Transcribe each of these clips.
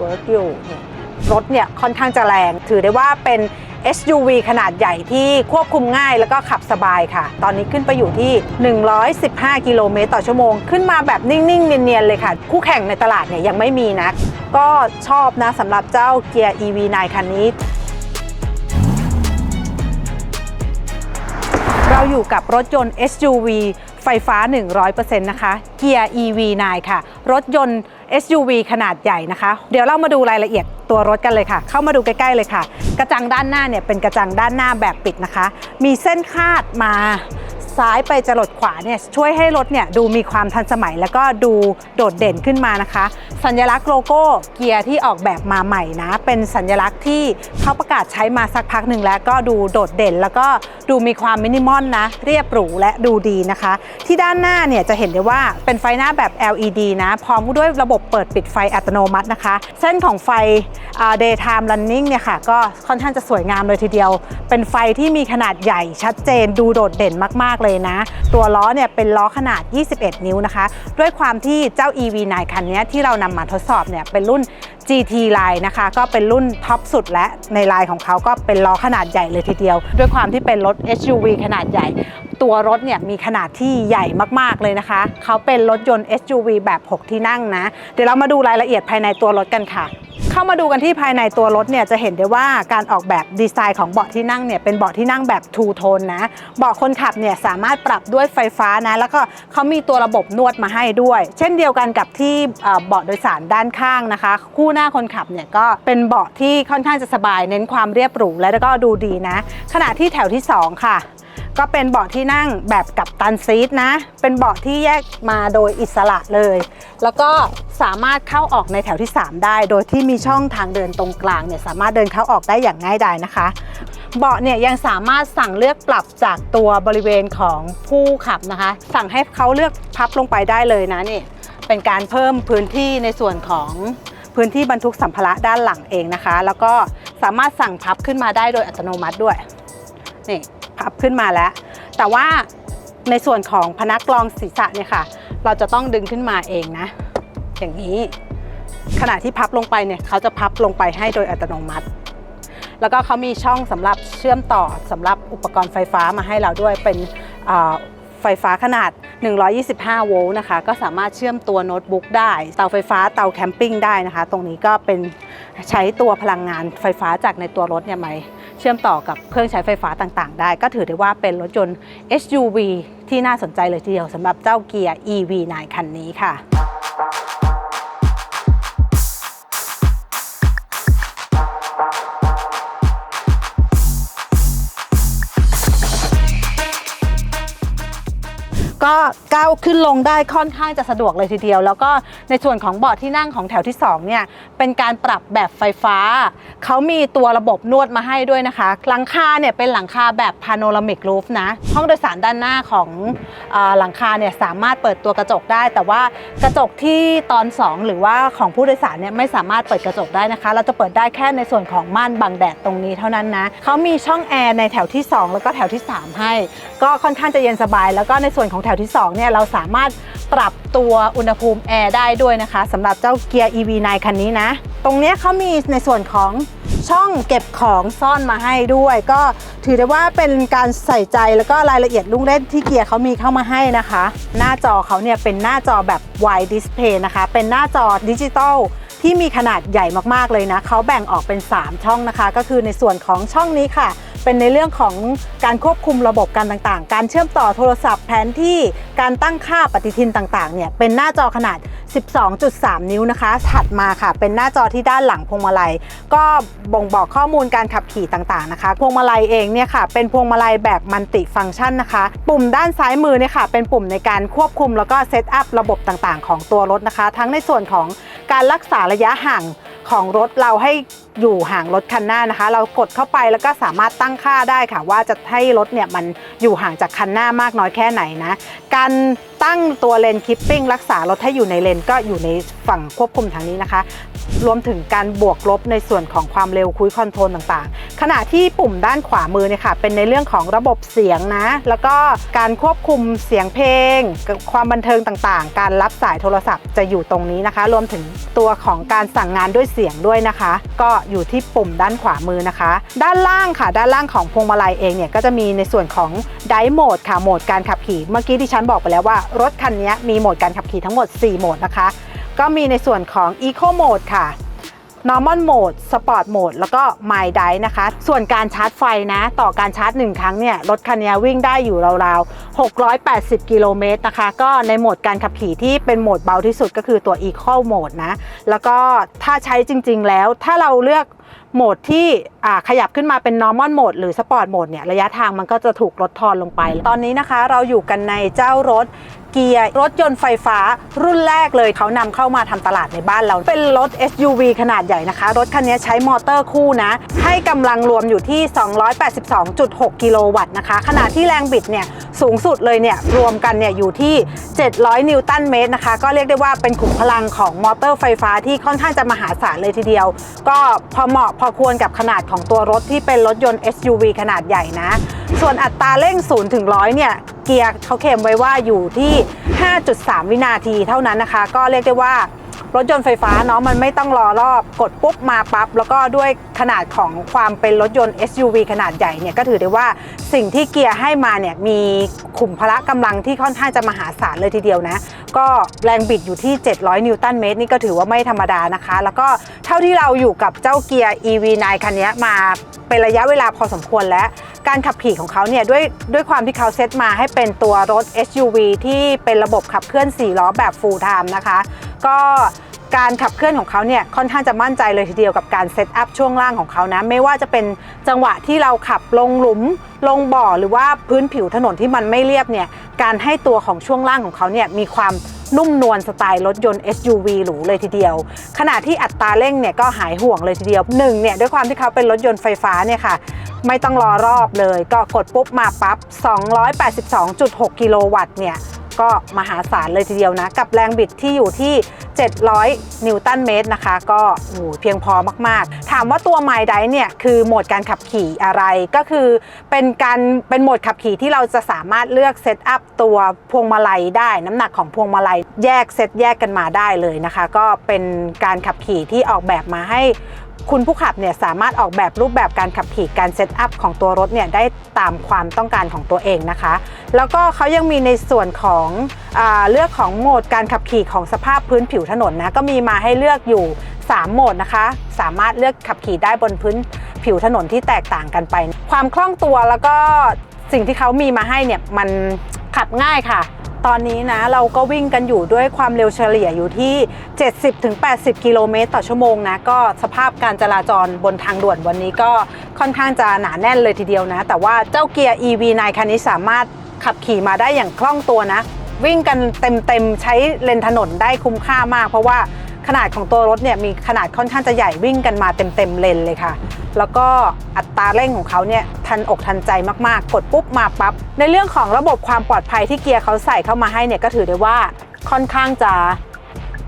เวิร์กอยู่รถเนี่ยค่อนข้างจะแรง ถือได้ว่าเป็น SUV ขนาดใหญ่ที่ควบคุมง่ายแล้วก็ขับสบายค่ะ ตอนนี้ขึ้นไปอยู่ที่ 115 กิโลเมตรต่อชั่วโมง ขึ้นมาแบบนิ่ง ๆ เนียน ๆ เลยค่ะ คู่แข่งในตลาดเนี่ยยังไม่มีนะ ก็ชอบนะสำหรับเจ้าเกียร์ EV9 คันนี้ เราอยู่กับรถยนต์ SUV ไฟฟ้า 100%นะคะ เกียร์ EV9 ค่ะ รถยนต์ SUV ขนาดใหญ่นะคะ เดี๋ยวเรามาดูรายละเอียดตัวรถกันเลยค่ะ เข้ามาดูใกล้ๆเลยค่ะ กระจังด้านหน้าเนี่ยเป็นกระจังด้านหน้าแบบปิดนะคะ มีเส้นคาดมา ซ้ายไปจรดขวาเนี่ยช่วยให้รถเนี่ยดูมีความทันสมัย แล้วก็ดูโดดเด่นขึ้นมานะคะ สัญลักษณ์โลโก้เกียร์ที่ออกแบบมาใหม่นะ เป็นสัญลักษณ์ที่เขาประกาศใช้มาสักพักหนึ่งแล้วก็ดูโดดเด่น แล้วก็ดูมีความมินิมอลนะ เรียบหรูและดูดีนะคะ ที่ด้านหน้าเนี่ยจะเห็นได้ว่าเป็นไฟหน้าแบบ LED นะพร้อมด้วยระบบเปิดปิดไฟอัตโนมัตินะคะ เส้นของไฟอ่า daytime running เนี่ยค่ะก็ค่อนข้างจะสวยงามเลยทีเดียว เป็นไฟที่มีขนาดใหญ่ชัดเจนดูโดดเด่นมากเลยนะ ตัวล้อเนี่ยเป็นล้อขนาด 21 นิ้วนะคะ ด้วยความที่เจ้า EV9 คันนี้ที่เรานำมาทดสอบเนี่ยเป็นรุ่น GT Line นะคะ ก็เป็นรุ่นท็อปสุดและในไลน์ของเขาก็เป็นล้อขนาดใหญ่เลยทีเดียว ด้วยความที่เป็นรถ SUV ขนาดใหญ่ ตัวรถเนี่ยมีขนาดที่ใหญ่มากๆเลยนะคะ เขาเป็นรถยนต์ SUV แบบ 6 ที่นั่งนะ เดี๋ยวเรามาดูรายละเอียดภายในตัวรถกันค่ะ เข้ามาดูกันที่ภายในตัวรถเนี่ยจะเห็นได้ว่าการออกแบบดีไซน์ของเบาะที่นั่งเนี่ยเป็นเบาะที่นั่งแบบทูโทนนะเบาะคนขับเนี่ยสามารถปรับด้วยไฟฟ้านะแล้วก็เขามีตัวระบบนวดมาให้ด้วย เช่นเดียวกันกับที่เบาะโดยสารด้านข้างนะคะ คู่หน้าคนขับเนี่ยก็เป็นเบาะที่ค่อนข้างจะสบายเน้นความเรียบหรูและก็ดูดีนะ ขณะที่แถวที่สองค่ะ ก็เป็นเบาะที่นั่งแบบกับตันซีทนะ เป็นเบาะที่แยกมาโดยอิสระเลย แล้วก็สามารถเข้าออกในแถวที่ 3 ได้ โดยที่มีช่องทางเดินตรงกลางเนี่ยสามารถเดินเข้าออกได้อย่างง่ายดายนะคะ เบาะเนี่ยยังสามารถสั่งเลือกปรับจากตัวบริเวณของผู้ขับนะคะ สั่งให้เขาเลือกพับลงไปได้เลยนะนี่เป็นการเพิ่มพื้นที่ในส่วนของพื้นที่บรรทุกสัมภาระด้านหลังเองนะคะ แล้วก็สามารถสั่งพับขึ้นมาได้โดยอัตโนมัติด้วยนี่ พับขึ้นมาแล้ว แต่ว่าในส่วนของพนักกรองศีรษะเนี่ยค่ะ เราจะต้องดึงขึ้นมาเองนะ อย่างนี้ ขณะที่พับลงไปเนี่ยเขาจะพับลงไปให้โดยอัตโนมัติ แล้วก็เขามีช่องสำหรับเชื่อมต่อสำหรับอุปกรณ์ไฟฟ้ามาให้เราด้วยเป็นไฟฟ้าขนาด 125 โวลต์นะคะ ก็สามารถเชื่อมตัวโน้ตบุ๊กได้ เตาไฟฟ้า เตาแคมปิ้งได้นะคะ ตรงนี้ก็เป็นใช้ตัวพลังงานไฟฟ้าจากในตัวรถเนี่ยไหม เชื่อมต่อกับเครื่องใช้ไฟฟ้าต่างๆ ได้ ก็ถือได้ว่าเป็นรถยนต์ SUV ที่น่าสนใจเลยทีเดียวสำหรับเจ้าเกียร์ EV9 คันนี้ค่ะ ก็ก้าวขึ้นลงได้ค่อนข้างจะสะดวกเลยทีเดียว แล้วก็ในส่วนของเบาะที่นั่งของแถวที่2เนี่ยเป็นการปรับแบบไฟฟ้า เขามีตัวระบบนวดมาให้ด้วยนะคะ หลังคาเนี่ยเป็นหลังคาแบบพาโนรามิกรูฟนะ ห้องโดยสารด้านหน้าของออหลังคาเนี่ยสามารถเปิดตัวกระจกได้ แต่ว่ากระจกที่ตอน 2 หรือว่าของผู้โดยสารเนี่ยไม่สามารถเปิดกระจกได้นะคะ เราจะเปิดได้แค่ในส่วนของม่านบังแดดตรงนี้เท่านั้นนะเขามีช่องแอร์ในแถวที่ 2 แล้วก็แถวที่ 3 ให้ ก็ค่อนข้างจะเย็นสบาย แล้วก็ในส่วนของแถวที่2เนี่ยเราสามารถปรับตัวอุณหภูมิแอร์ได้ด้วยนะคะสำหรับเจ้าเกียร์ EV9 คันนี้นะ ตรงนี้เขามีในส่วนของช่องเก็บของซ่อนมาให้ด้วย ก็ถือได้ว่าเป็นการใส่ใจแล้วก็รายละเอียดลูกเล่นที่เกียร์เขามีเข้ามาให้นะคะ หน้าจอเขาเนี่ยเป็นหน้าจอแบบ wide display นะคะ เป็นหน้าจอดิจิตอล ที่มีขนาดใหญ่มากๆเลยนะเขาแบ่งออกเป็น 3 ช่องนะคะ ก็คือในส่วนของช่องนี้ค่ะ เป็นในเรื่องของการควบคุมระบบการต่างๆ การเชื่อมต่อโทรศัพท์แผนที่การตั้งค่าปฏิทินต่างๆเนี่ยเป็นหน้าจอขนาด 12.3 นิ้วนะคะ ถัดมาค่ะ เป็นหน้าจอที่ด้านหลังพวงมาลัย ก็บ่งบอกข้อมูลการขับขี่ต่างๆนะคะ พวงมาลัยเองเนี่ยค่ะ เป็นพวงมาลัยแบบมัลติฟังก์ชันนะคะ ปุ่มด้านซ้ายมือเนี่ยค่ะ เป็นปุ่มในการควบคุมแล้วก็เซตอัพระบบต่างๆ ของตัวรถนะคะ ทั้งในส่วนของ การรักษาระยะห่างของรถเราให้อยู่ห่างรถคันหน้านะคะ เรากดเข้าไปแล้วก็สามารถตั้งค่าได้ค่ะ ว่าจะให้รถเนี่ยมันอยู่ห่างจากคันหน้ามากน้อยแค่ไหนนะ การ ตั้งตัวเลนคิปปิ้งรักษารถให้อยู่ในเลนก็อยู่ในฝั่งควบคุมทางนี้นะคะ รวมถึงการบวกลบในส่วนของความเร็วคุยคอนโทรลต่างๆ ขณะที่ปุ่มด้านขวามือเนี่ยค่ะ เป็นในเรื่องของระบบเสียงนะ แล้วก็การควบคุมเสียงเพลง ความบันเทิงต่างๆ การรับสายโทรศัพท์จะอยู่ตรงนี้นะคะ รวมถึงตัวของการสั่งงานด้วยเสียงด้วยนะคะ ก็อยู่ที่ปุ่มด้านขวามือนะคะ ด้านล่างค่ะ ด้านล่างของพวงมาลัยเองเนี่ยก็จะมีในส่วนของไดโหมดค่ะโหมดการขับขี่เมื่อกี้ที่ฉันบอกไปแล้วว่ารถคันนี้มีโหมดการขับขี่ทั้งหมด 4 โหมดนะคะ ก็มีในส่วนของ Eco Mode ค่ะ Normal Mode Sport Mode แล้วก็ My d i นะคะ ส่วนการชาร์จไฟนะ ต่อการชาร์จ 1 ครั้งเนี่ย รถคันนี้วิ่งได้อยู่ราวๆ 680 กิโลเมตรนะคะ ก็ในโหมดการขับขี่ที่เป็นโหมดเบาที่สุดก็คือตัว Eco Mode นะ แล้วก็ถ้าใช้จริง ๆ แล้วถ้าเราเลือก โหมดที่ขยับขึ้นมาเป็น normal mode หรือ sport mode เนี่ยระยะทางมันก็จะถูกลดทอนลงไป ตอนนี้นะคะเราอยู่กันในเจ้ารถเกียร์รถยนต์ไฟฟ้ารุ่นแรกเลยเขานำเข้ามาทำตลาดในบ้านเรา เป็นรถ SUV ขนาดใหญ่นะคะ รถคันนี้ใช้มอเตอร์คู่นะ ให้กำลังรวมอยู่ที่ 282.6 กิโลวัตต์นะคะ ขณะที่แรงบิดเนี่ยสูงสุดเลยเนี่ยรวมกันเนี่ยอยู่ที่ 700 นิวตันเมตรนะคะ ก็เรียกได้ว่าเป็นขุมพลังของมอเตอร์ไฟฟ้าที่ค่อนข้างจะมหาศาลเลยทีเดียว ก็พอเหมาะพอควรกับขนาดของตัวรถที่เป็นรถยนต์ SUV ขนาดใหญ่นะ ส่วนอัตราเร่ง 0 ถึง 100 เนี่ย เกียร์เขาเข็มไว้ว่าอยู่ที่ 5.3 วินาทีเท่านั้นนะคะ ก็เรียกได้ว่า ถยนต์ไฟฟ้าเนาะมันไม่ต้องรอรอบกดปุ๊บมาปั๊บแล้วก็ด้วยขนาดของความเป็นรถยนต์ SUV ขนาดใหญ่เนี่ยก็ถือได้ว่าสิ่งที่เกียร์ให้มาเนี่ยมีขุมพละกำลังที่ค่อนข้างจะมหาศาลเลยทีเดียวนะ ก็แรงบิดอยู่ที่ 700 นิวตันเมตรนี่ก็ถือว่าไม่ธรรมดานะคะ แล้วก็เท่าที่เราอยู่กับเจ้าเกียร์ EV9 คันนี้มา เป็นระยะเวลาพอสมควรแล้ว การขับขี่ของเขาเนี่ยด้วยด้วยความที่เขาเซตมาให้เป็นตัวรถ SUV ที่เป็นระบบขับเคลื่อน 4 ล้อแบบ full time นะคะ ก็ การขับเคลื่อนของเขาเนี่ยค่อนข้างจะมั่นใจเลยทีเดียวกับการเซตอัพช่วงล่างของเขานะไม่ว่าจะเป็นจังหวะที่เราขับลงหลุมลงบ่อหรือว่าพื้นผิวถนนที่มันไม่เรียบเนี่ยการให้ตัวของช่วงล่างของเขาเนี่ยมีความนุ่มนวลสไตล์รถยนต์ SUV หรูเลยทีเดียว ขณะที่อัตราเร่งเนี่ยก็หายห่วงเลยทีเดียวหนึ่งเนี่ยด้วยความที่เขาเป็นรถยนต์ไฟฟ้าเนี่ยค่ะไม่ต้องรอรอบเลย ก็กดปุ๊บมาปั๊บ282.6 กิโลวัตต์เนี่ย ก็มหาศาลเลยทีเดียวนะ กับแรงบิดที่อยู่ที่ 700 นิวตันเมตรนะคะ ก็โอ้เพียงพอมากๆ ถามว่าตัว My d i เนี่ยคือโหมดการขับขี่อะไรก็คือเป็นการเป็นโหมดขับขี่ที่เราจะสามารถเลือกเซตอัพตัวพวงมาลัยได้ น้ำหนักของพวงมาลัยแยกเซตแยกกันมาได้เลยนะคะ ก็เป็นการขับขี่ที่ออกแบบมาให้ คุณผู้ขับเนี่ยสามารถออกแบบรูปแบบการขับขี่การเซตอัพของตัวรถเนี่ยได้ตามความต้องการของตัวเองนะคะ แล้วก็เขายังมีในส่วนของอเลือกของโหมดการขับขี่ของสภาพพื้นผิวถนนนะก็มีมาให้เลือกอยู่ 3 โหมดนะคะ สามารถเลือกขับขี่ได้บนพื้นผิวถนนที่แตกต่างกันไป ความคล่องตัวแล้วก็สิ่งที่เขามีมาให้เนี่ยมัน ขับง่ายค่ะ ตอนนี้นะเราก็วิ่งกันอยู่ด้วยความเร็วเฉลี่ยอยู่ที่ 70-80 กิโลเมตรต่อชั่วโมงนะ ก็สภาพการจราจรบนทางด่วนวันนี้ก็ค่อนข้างจะหนาแน่นเลยทีเดียวนะ แต่ว่าเจ้าเกียร์ EV9 คันนี้สามารถขับขี่มาได้อย่างคล่องตัวนะ วิ่งกันเต็มๆใช้เลนถนนได้คุ้มค่ามาก เพราะว่า ขนาดของตัวรถเนี่ยมีขนาดค่อนข้างจะใหญ่วิ่งกันมาเต็มๆเลนเลยค่ะ แล้วก็อัตราเร่งของเขาเนี่ยทันอกทันใจมากๆ กดปุ๊บมาปั๊บ ในเรื่องของระบบความปลอดภัยที่เกียร์เขาใส่เข้ามาให้เนี่ยก็ถือได้ว่าค่อนข้างจะ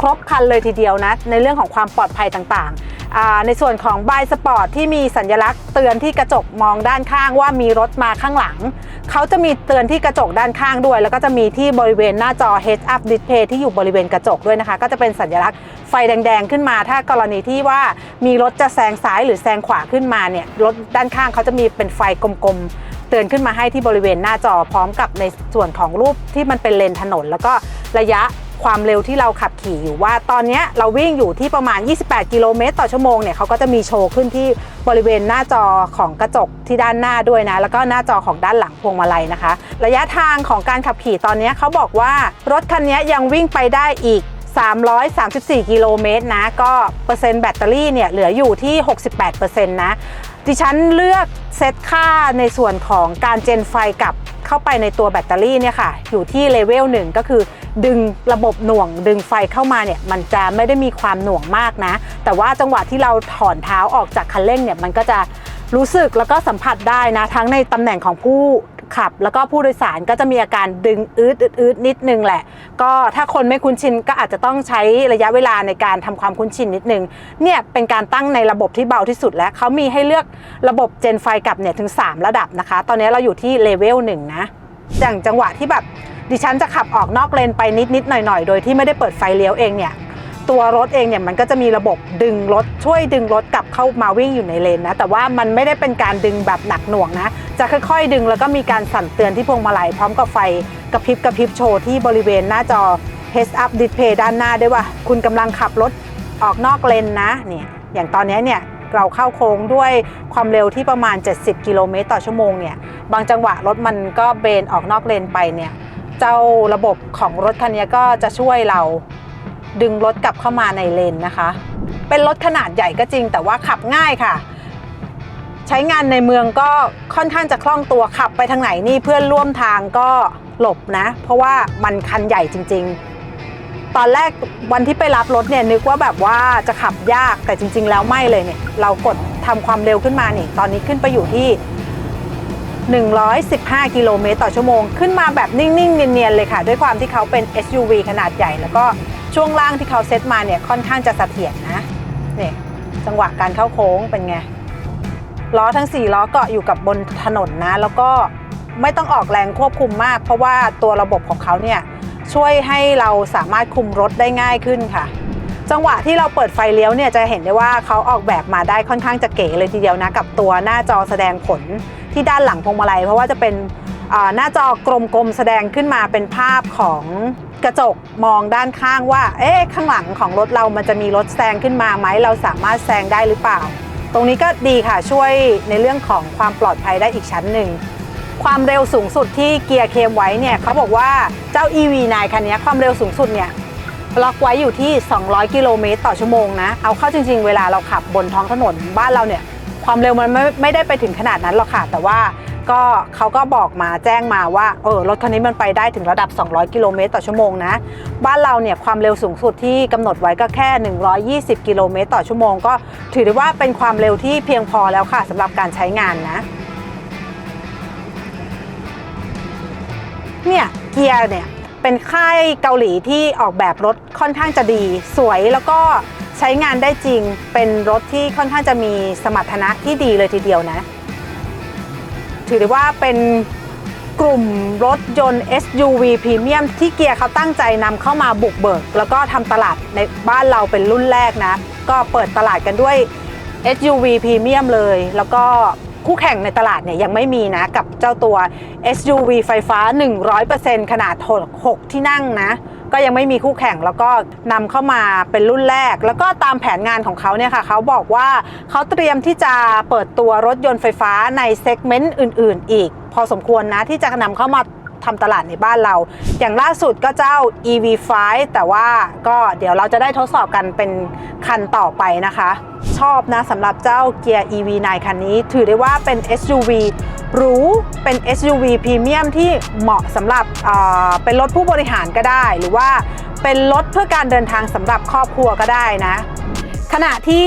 ครบครันเลยทีเดียวนะในเรื่องของความปลอดภัยต่างๆ ในส่วนของบายสปอร์ตที่มีสัญลักษณ์เตือนที่กระจกมองด้านข้างว่ามีรถมาข้างหลัง เขาจะมีเตือนที่กระจกด้านข้างด้วย แล้วก็จะมีที่บริเวณหน้าจอ Head Up Display ที่อยู่บริเวณกระจกด้วยนะคะ ก็จะเป็นสัญลักษณ์ไฟแดง ๆ ขึ้นมา ถ้ากรณีที่ว่ามีรถจะแซงซ้ายหรือแซงขวาขึ้นมาเนี่ยรถด้านข้างเขาจะมีเป็นไฟกลมๆเตือนขึ้นมาให้ที่บริเวณหน้าจอพร้อมกับในส่วนของรูปที่มันเป็นเลนถนน แล้วก็ระยะ ความเร็วที่เราขับขี่อยู่ว่า ตอนนี้เราวิ่งอยู่ที่ประมาณ 28 กิโลเมตรต่อชั่วโมงเนี่ยเขาก็จะมีโชว์ขึ้นที่บริเวณหน้าจอของกระจกที่ด้านหน้าด้วยนะ แล้วก็หน้าจอของด้านหลังพวงมาลัยนะคะ ระยะทางของการขับขี่ตอนนี้เขาบอกว่ารถคันนี้ยังวิ่งไปได้อีก334 กิโลเมตรนะ ก็เปอร์เซ็นต์แบตเตอรี่เนี่ยเหลืออยู่ที่ 68%นะ ดิฉันเลือกเซตค่าในส่วนของการเจนไฟกับเข้าไปในตัวแบตเตอรี่เนี่ยค่ะ อยู่ที่เลเวลหนึ่งก็คือ ดึงระบบหน่วง ดึงไฟเข้ามาเนี่ยมันจะไม่ได้มีความหน่วงมากนะ แต่ว่าจังหวะที่เราถอนเท้าออกจากคันเร่งเนี่ยมันก็จะรู้สึกแล้วก็สัมผัสได้นะ ทั้งในตำแหน่งของผู้ขับ แล้วก็ผู้โดยสารก็จะมีอาการดึงอืดอืดนิดนึงแหละ ก็ถ้าคนไม่คุ้นชินก็อาจจะต้องใช้ระยะเวลาในการทำความคุ้นชินนิดนึง เนี่ยเป็นการตั้งในระบบที่เบาที่สุดแล้วเขามีให้เลือกระบบเจนไฟกลับเนี่ยถึง 3 ระดับนะคะ ตอนนี้เราอยู่ที่เลเวล1นะอย่างจังหวะที่แบบ ดิฉันจะขับออกนอกเลนไปนิดนิดๆหน่อยหน่อยๆ โดยที่ไม่ได้เปิดไฟเลี้ยวเองเนี่ยตัวรถเองเนี่ยมันก็จะมีระบบดึงรถช่วยดึงรถกลับเข้ามาวิ่งอยู่ในเลนนะแต่ว่ามันไม่ได้เป็นการดึงแบบหนักหน่วงนะ จะค่อยๆ ดึงแล้วก็มีการสั่นเตือนที่พวงมาลัยพร้อมกับไฟกระพริบกระพริบโชว์ที่บริเวณหน้าจอ heads up display ด้านหน้าด้วยว่า คุณกำลังขับรถออกนอกเลนนะเนี่ยอย่างตอนนี้เนี่ยเราเข้าโค้งด้วยความเร็วที่ประมาณ 70 กิโลเมตรต่อชั่วโมงเนี่ยบางจังหวะรถมันก็เบนออกนอกเลนไปเนี่ย เจ้าระบบของรถคันนี้ก็จะช่วยเราดึงรถกลับเข้ามาในเลนนะคะ เป็นรถขนาดใหญ่ก็จริง แต่ว่าขับง่ายค่ะ ใช้งานในเมืองก็ค่อนข้างจะคล่องตัวขับไปทางไหนนี่เพื่อนร่วมทางก็หลบนะ เพราะว่ามันคันใหญ่จริง ๆ ตอนแรกวันที่ไปรับรถเนี่ยนึกว่าแบบว่าจะขับยากแต่จริง ๆ แล้วไม่เลยเนี่ย เรากดทำความเร็วขึ้นมานี่ตอนนี้ขึ้นไปอยู่ที่ 115 กิโลเมตรต่อชั่วโมง ขึ้นมาแบบนิ่ง ๆ เนียน ๆ เลยค่ะ ด้วยความที่เขาเป็น SUV ขนาดใหญ่ แล้วก็ช่วงล่างที่เขาเซตมาเนี่ยค่อนข้างจะเสถียรนะเนี่ยจังหวะการเข้าโค้งเป็นไง ล้อทั้ง 4 ล้อเกาะอยู่กับบนถนนนะ แล้วก็ไม่ต้องออกแรงควบคุมมาก เพราะว่าตัวระบบของเขาเนี่ยช่วยให้เราสามารถคุมรถได้ง่ายขึ้นค่ะ จังหวะที่เราเปิดไฟเลี้ยวเนี่ยจะเห็นได้ว่าเขาออกแบบมาได้ค่อนข้างจะเก๋เลยทีเดียวนะ กับตัวหน้าจอแสดงผล ที่ด้านหลังพวงมาลัย เพราะว่าจะเป็นหน้าจอกลมๆแสดงขึ้นมาเป็นภาพของกระจกมองด้านข้างว่า เอ๊ะข้างหลังของรถเรามันจะมีรถแซงขึ้นมาไหมเราสามารถแซงได้หรือเปล่า ตรงนี้ก็ดีค่ะช่วยในเรื่องของความปลอดภัยได้อีกชั้นหนึ่งความเร็วสูงสุดที่เกียร์เคมไว้เนี่ยเขาบอกว่าเจ้า EV9 คันนี้ความเร็วสูงสุดเนี่ยล็อกไว้อยู่ที่ 200 กิโลเมตรต่อชั่วโมงนะ เอาเข้าจริง ๆ เวลาเราขับบนท้องถนนบ้านเราเนี่ย ความเร็วมันไม่ไม่ได้ไปถึงขนาดนั้นหรอกค่ะ แต่ว่าก็เขาก็บอกมาแจ้งมาว่าเออรถคันนี้มันไปได้ถึงระดับ 200 กิโลเมตรต่อชั่วโมงนะ บ้านเราเนี่ยความเร็วสูงสุดที่กำหนดไว้ก็แค่ 120 กิโลเมตรต่อชั่วโมง ก็ถือได้ว่าเป็นความเร็วที่เพียงพอแล้วค่ะสำหรับการใช้งานนะ เนี่ยเกียร์เนี่ยเป็นค่ายเกาหลีที่ออกแบบรถค่อนข้างจะดี สวยแล้วก็ ใช้งานได้จริงเป็นรถที่ค่อนข้างจะมีสมรรถนะที่ดีเลยทีเดียวนะ ถือได้ว่าเป็นกลุ่มรถยนต์ SUV พรีเมียมที่เกียร์เขาตั้งใจนำเข้ามาบุกเบิก แล้วก็ทำตลาดในบ้านเราเป็นรุ่นแรกนะ ก็เปิดตลาดกันด้วย SUV พรีเมียมเลย แล้วก็คู่แข่งในตลาดเนี่ยยังไม่มีนะ กับเจ้าตัว SUV ไฟฟ้า 100%ขนาด 6 ที่นั่งนะ ก็ยังไม่มีคู่แข่งแล้วก็นำเข้ามาเป็นรุ่นแรก แล้วก็ตามแผนงานของเขาเนี่ยค่ะเขาบอกว่าเขาเตรียมที่จะเปิดตัวรถยนต์ไฟฟ้าในเซกเมนต์อื่น ๆ อีก พอสมควรนะที่จะนำเข้ามา ทำตลาดในบ้านเรา อย่างล่าสุดก็เจ้า EV5 แต่ว่าก็เดี๋ยวเราจะได้ทดสอบกันเป็นคันต่อไปนะคะ ชอบนะสำหรับเจ้าเกียร์ EV9 คันนี้ ถือได้ว่าเป็น SUV หรูเป็น SUV พรีเมียมที่เหมาะสำหรับเเป็นรถผู้บริหารก็ได้ หรือว่าเป็นรถเพื่อการเดินทางสำหรับครอบครัวก็ได้นะ ขณะที่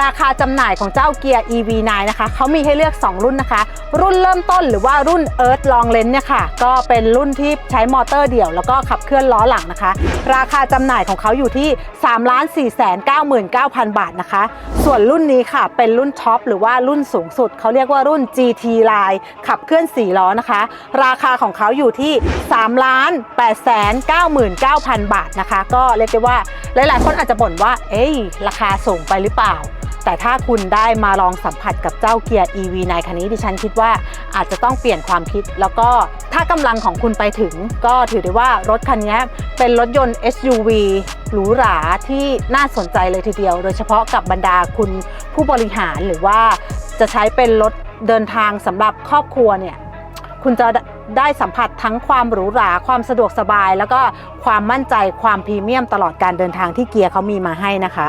ราคาจำหน่ายของเจ้าเกียร์ EV9 นะคะเขามีให้เลือก 2 รุ่นนะคะ รุ่นเริ่มต้นหรือว่ารุ่น Earth Long Range เนี่ยค่ะ ก็เป็นรุ่นที่ใช้มอเตอร์เดี่ยว แล้วก็ขับเคลื่อนล้อหลังนะคะ ราคาจำหน่ายของเขาอยู่ที่ 3 4 9 9 0 0 0 บาทนะคะ ส่วนรุ่นนี้ค่ะ เป็นรุ่นท็อปหรือว่ารุ่นสูงสุด เขาเรียกว่ารุ่น GT Line ขับเคลื่อน 4 ล้อนะคะ ราคาของเขาอยู่ที่3 8 9 9 0 0 0 บาทนะคะ ก็เรียกได้ว่าหลาย ๆ คนอาจจะบ่นว่า เอ้ย ราคาสูงไปหรือเปล่า แต่ถ้าคุณได้มาลองสัมผัสกับเจ้าเกียร์ EV ในคันนี้ดิฉันคิดว่าอาจจะต้องเปลี่ยนความคิด แล้วก็ถ้ากำลังของคุณไปถึง ก็ถือได้ว่ารถคันนี้เป็นรถยนต์ SUV หรูหราที่น่าสนใจเลยทีเดียว โดยเฉพาะกับบรรดาคุณผู้บริหารหรือว่าจะใช้เป็นรถเดินทางสำหรับครอบครัวเนี่ยคุณจะได้สัมผัสทั้งความหรูหราความสะดวกสบาย แล้วก็ความมั่นใจความพรีเมียมตลอดการเดินทางที่เกียร์เขามีมาให้นะคะ